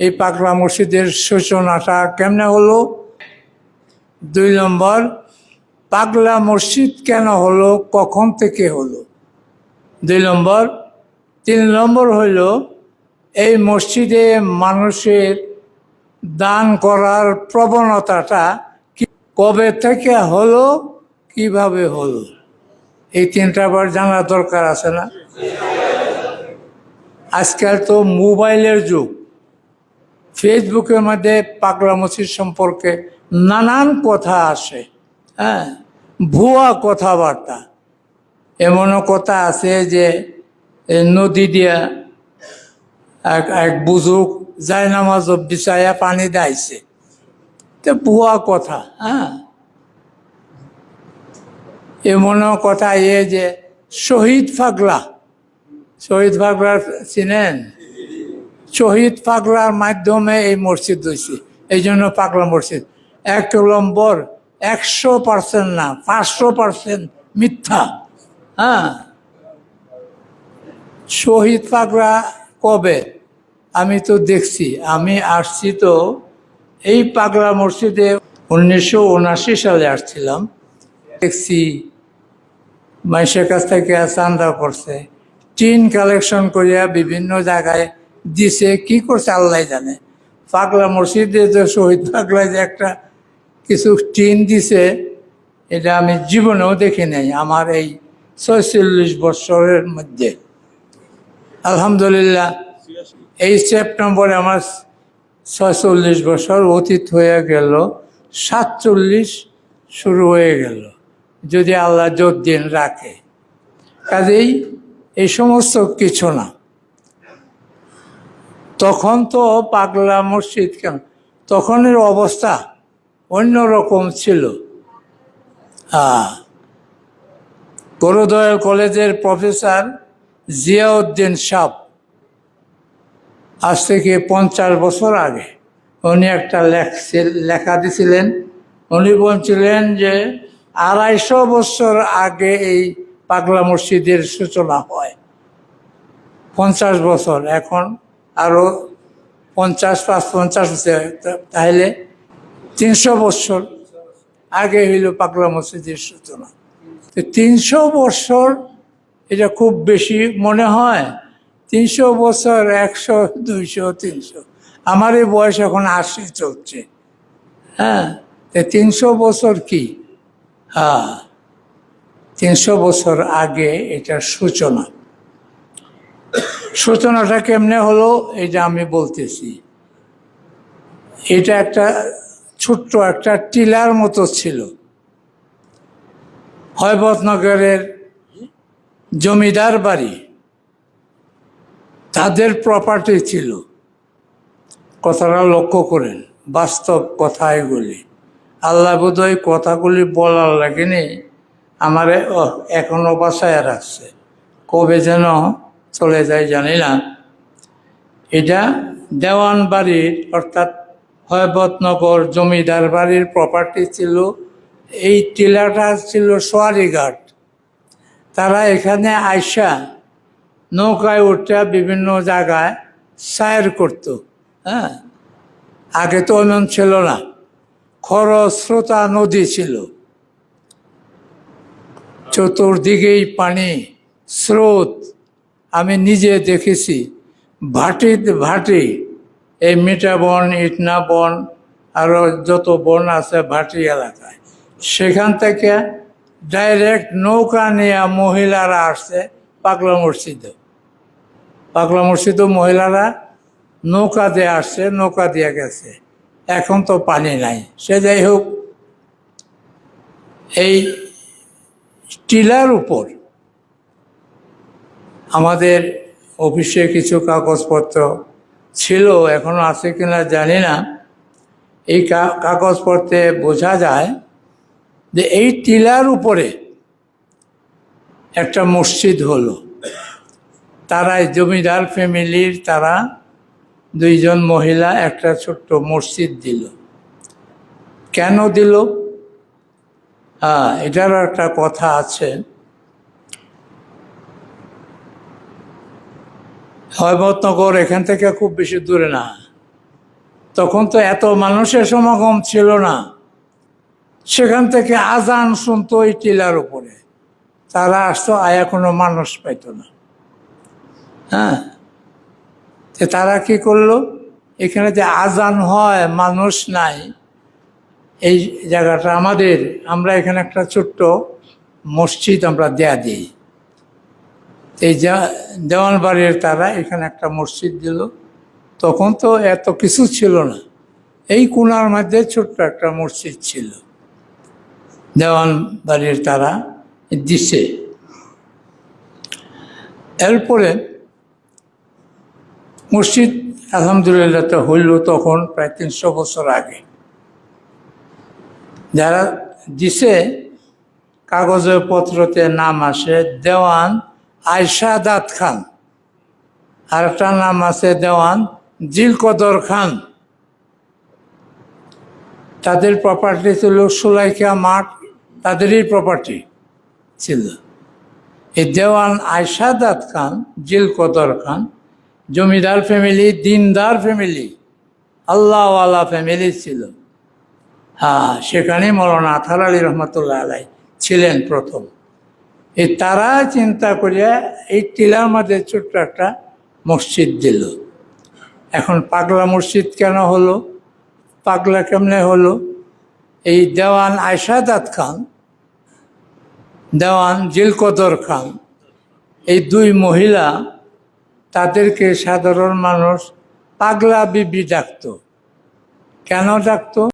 এই পাগলা মসজিদের সূচনাটা কেমনে হলো? দুই নম্বর, পাগলা মসজিদ কেন হলো? কখন থেকে হলো? দুই নম্বর, তিন নম্বর হইল, এই মসজিদে মানুষের দান করার প্রবণতাটা কবে থেকে হলো? কীভাবে হলো? এই তিনটা বার জানা দরকার আছে না? আজকাল তো মোবাইলের যুগ। ফেসবুকের মধ্যে পাগলা মসজিদ সম্পর্কে নানান কথা আসে হ্যাঁ? ভুয়া কথাবার্তা। এমনও কথা আছে যে নদী দিয়া এক এক বুজুক যায় নামাজ বিছায়া পানি দাইছে। তো ভুয়া কথা হ্যাঁ? এমনও কথা এ যে শহীদ ফাগলা, শহীদ পাগলা চিনেন? শহীদ পাগলার মাধ্যমে এই মসজিদ হয়েছে। এই জন্য পাগলা মসজিদ। এক নম্বর, একশো পার্সেন্ট না, পাঁচশো পার্সেন্ট মিথ্যা। হ্যাঁ। শহীদ পাগলা কবে? আমি তো দেখছি, আমি আসছি তো এই পাগলা মসজিদে উনিশশো উনাশি সালে আসছিলাম। দেখছি মানুষের কাছ থেকে চান্দা করছে টিন কালেকশন করিয়া বিভিন্ন জায়গায় দিছে, কি করছে আল্লাহ জানে। পাগলা মসজিদে যে শহীদ পাগলায় যে একটা কিছু টিন দিছে, এটা আমি জীবনেও দেখি নাই আমার এই ছয়চল্লিশ বছরের মধ্যে। আলহামদুলিল্লাহ, এই সেপ্টেম্বরে আমার ছয়চল্লিশ বছর অতীত হয়ে গেল, সাতচল্লিশ শুরু হয়ে গেল, যদি আল্লাহ জোর দিন রাখে। কাজেই এই সমস্ত কিছু না। তখন তো পাগলা মসজিদ কেন? তখনের অবস্থা অন্যরকম ছিল। হ্যাঁ করোদয় কলেজের প্রফেসর জিয়াউদ্দিন সাহ আজ থেকে পঞ্চাশ বছর আগে উনি একটা লেখা দিছিলেন। উনি বলছিলেন যে আড়াইশো বছর আগে এই পাগলা মসজিদের সূচনা হয়। পঞ্চাশ বছর, এখন আরও পঞ্চাশ পাঁচ পঞ্চাশ তাহলে তিনশো বছর আগে হইল পাগলা মসজিদের সূচনা। তো তিনশো বছর এটা খুব বেশি মনে হয়, তিনশো বছর একশো, দুইশো, তিনশো। আমার এই বয়স এখন আশি চলছে। হ্যাঁ তো তিনশো বছর কি? হ্যাঁ তিনশো বছর আগে এটার সূচনা। সূচনাটা কেমনে হলো এটা আমি বলতেছি। এটা একটা ছোট্ট একটা টিলার মতো ছিল। হয়বতনগরের জমিদার বাড়ি। তাদের প্রপার্টি ছিল। কথাটা লক্ষ্য করেন, বাস্তব কথা এগুলি আল্লাহ বোধহয় কথাগুলি বলার লাগেনি, আমার ও- এখনও বাসায় রাখছে। কবে যেন চলে যায়, জানি না। এটা দেওয়ান বাড়ির, অর্থাৎ হয়বতনগর জমিদার বাড়ির প্রপার্টি ছিল। এই টিলাটা ছিল সোয়ারিঘাট। তারা এখানে আইসা নৌকায় উঠে বিভিন্ন জায়গায় সায়ের করতো হ্যাঁ? আগে তো এমন ছিল না। খরস্রোতা নদী ছিল। চতুর্দিকেই পানি, স্রোত। আমি নিজে দেখেছি। ভাটি ভাটি, এই মিঠা বন, ইটনা বন আরও যত বন আছে ভাটি এলাকায়। সেখান থেকে ডাইরেক্ট নৌকা নিয়ে মহিলারা আসছে পাগলা মসজিদে। পাগলা মসজিদে মহিলারা নৌকা দিয়ে আসছে, নৌকা দিয়ে গেছে। এখন তো পানি নাই। সে যাই হোক, এই টিলার উপর আমাদের অফিসে কিছু কাগজপত্র ছিল, এখনও আছে কিনা জানি না। এই কাগজপত্রে বোঝা যায় যে এই টিলার উপরে একটা মসজিদ হলো। তারা জমিদার ফ্যামিলির, তারা দুইজন মহিলা একটা ছোট্ট মসজিদ দিল। কেন দিল? হ্যাঁ এটারও একটা কথা আছে। হয়বতনগর এখান থেকে খুব বেশি দূরে না। তখন তো এত মানুষের সমাগম ছিল না। সেখান থেকে আজান শুনতো ওই টিলার উপরে। তারা আসতো আয়া কোনো মানুষ পাইতো না। হ্যাঁ? তারা কি করল? এখানে যে আজান হয়, মানুষ নাই, এই জায়গাটা আমাদের। আমরা এখানে একটা ছোট্ট মসজিদ আমরা দেয়া দিই। এই যা- দেওয়ানবাড়ির তারা এখানে একটা মসজিদ দিল, তখন তো এত কিছু ছিল না। এই কোনার মধ্যে ছোট্ট একটা মসজিদ ছিল। দেওয়ান বাড়ির তারা দিছে এরপরে মসজিদ আলহামদুলিল্লাহ তো হইল তখন প্রায় তিনশো বছর আগে। যারা দিছে কাগজে পত্রতে নাম আসে, দেওয়ান আয়শাদাত খান। আর একটা নাম আছে দেওয়ান জিলকদর খান। তাদের প্রপার্টি ছিল সুলাইকা মাঠ, তাদেরই প্রপার্টি ছিল। এই দেওয়ান আয়শাদাত খান, জিলকদর খান, জমিদার ফ্যামিলি দিনদার ফ্যামিলি আল্লাহওয়ালা ফ্যামিলি ছিল। হ্যাঁ সেখানে মৌলানা আথার আলী রহমতুল্লাহ আলাই ছিলেন প্রথম। এই তারা চিন্তা করিয়া এই টিলার মাঝে ছোট্ট একটা মসজিদ দিল। এখন পাগলা মসজিদ কেন হলো? পাগলা কেমনে হলো? এই দেওয়ান আয়সাদাত খান, দেওয়ান জিলকদর খান, এই দুই মহিলা তাদেরকে সাধারণ মানুষ পাগলা বিবি ডাকতো। কেন ডাকতো?